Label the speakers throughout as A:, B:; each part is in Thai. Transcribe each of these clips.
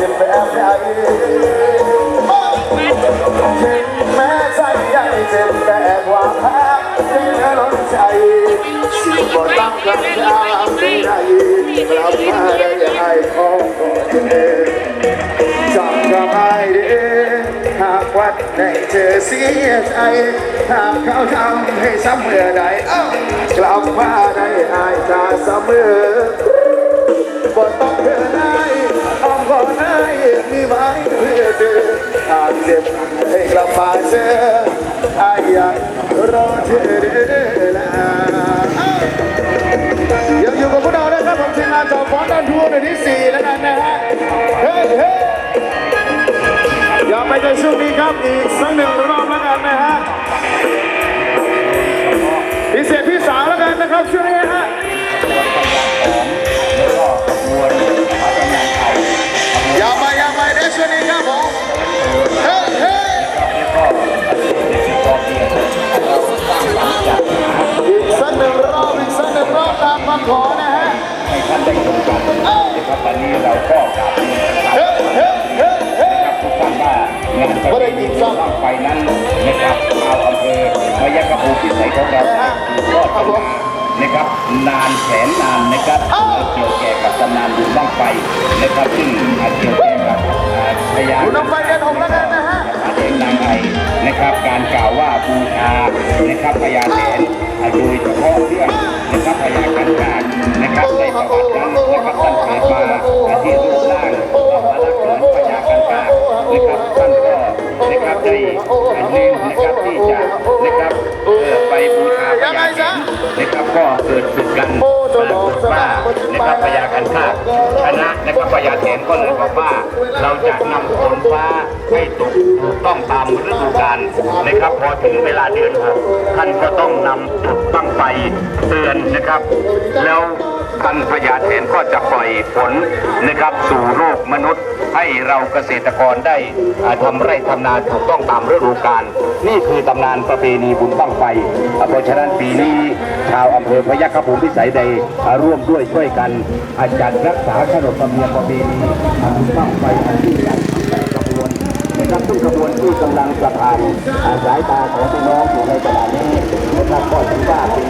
A: แบบใหญ่ถึงแม้ใจใหญ่เจ็บแต่ความแพ้ที่เธอล้นใจสิ่งบ่ตั้งคำถามไม่ได้กลับมาได้ยังไงของตัวเองจำก็ไม่ได้หากวันไหนเธอเสียใจหากเขาทำให้ซ้ำเมื่อใดกลับมาได้อายตาเสมอ ไหมเพื่อเอหากเจ็บให้กลับมาเจออายอยากรอเธอเด้อนะยังอยู่กับพวกเรานะครับผมทีมงานจอฟ้อนด้านทัวร์ในที่สี่แล้วกันนะฮะเฮ้ยเฮ้ยอย่าไปในช่วงนี้ครับอีกสักหนึ่ง ก็
B: ทำมานะครับนานแสนนานนะครับเกี่ยวแก่กับตำนานบุญบ้างไฟนะครับซึ่งเกี่ยวแก่กับพยาน
A: คุณน้องไฟเดือนหกแล้วกันนะฮะ
B: พระเอกนางไอนะครับการกล่าวว่าบูชานะครับพญาแถนโดยเฉพาะเรื่องนะครับพญาคันคากนะครับในประวัตินั้นนะครับท่านเกิดมาที่รูปร่างมาลักษณ์พญาคันคากนะครับท่านก็นะครับได้เน้นนะครับที่จะนะครับเอ่อไปบูชา ไปซะนะครับก็เกิดศึกกันปรากฏว่านะครับพญาคันคากคณะนะครับพญาแถนก็เลยบอกว่าเราจะนำฝนฟ้าให้ตกถูกต้องตามฤดูกาลนะครับพอถึงเวลาเดือนหกท่านก็ต้องนำจุดตั้งไฟเตือนนะครับ แล้ว ท่านพญาแถนก็จะปล่อยฝนนะครับสู่โลกมนุษย์ ให้เราเกษตรกรได้อ่าทำไร่ทำนาถูกต้องตามฤดูกาลนี่คือตำนานประเพณีบุญบั้งไฟอ่าเพราะฉะนั้นปีนี้ชาวอำเภอพยัคฆภูมิพิสัยใดร่วมด้วยช่วยกันอาจัดรักษาขนบธรรมเนียมประเพณีบุญบั้งไฟอันยิ่ใหญ่ขบวนนะครับทุกขบวนที่กำลังสะพานสายตาของพี่น้องอยู่ในขณะนี้นะครับก็ถือว่าเป็น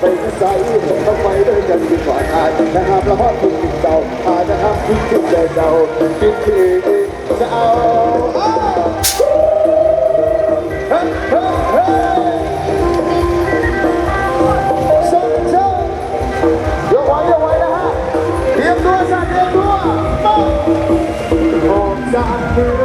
A: ไปจะเอาไปใส่ต้องไปด้วยกันดีกว่าอาจนะครับแล้วพอคุณติดเจ้าอาจจะทำคุณจุดใจเจ้าคิดที่จะเอา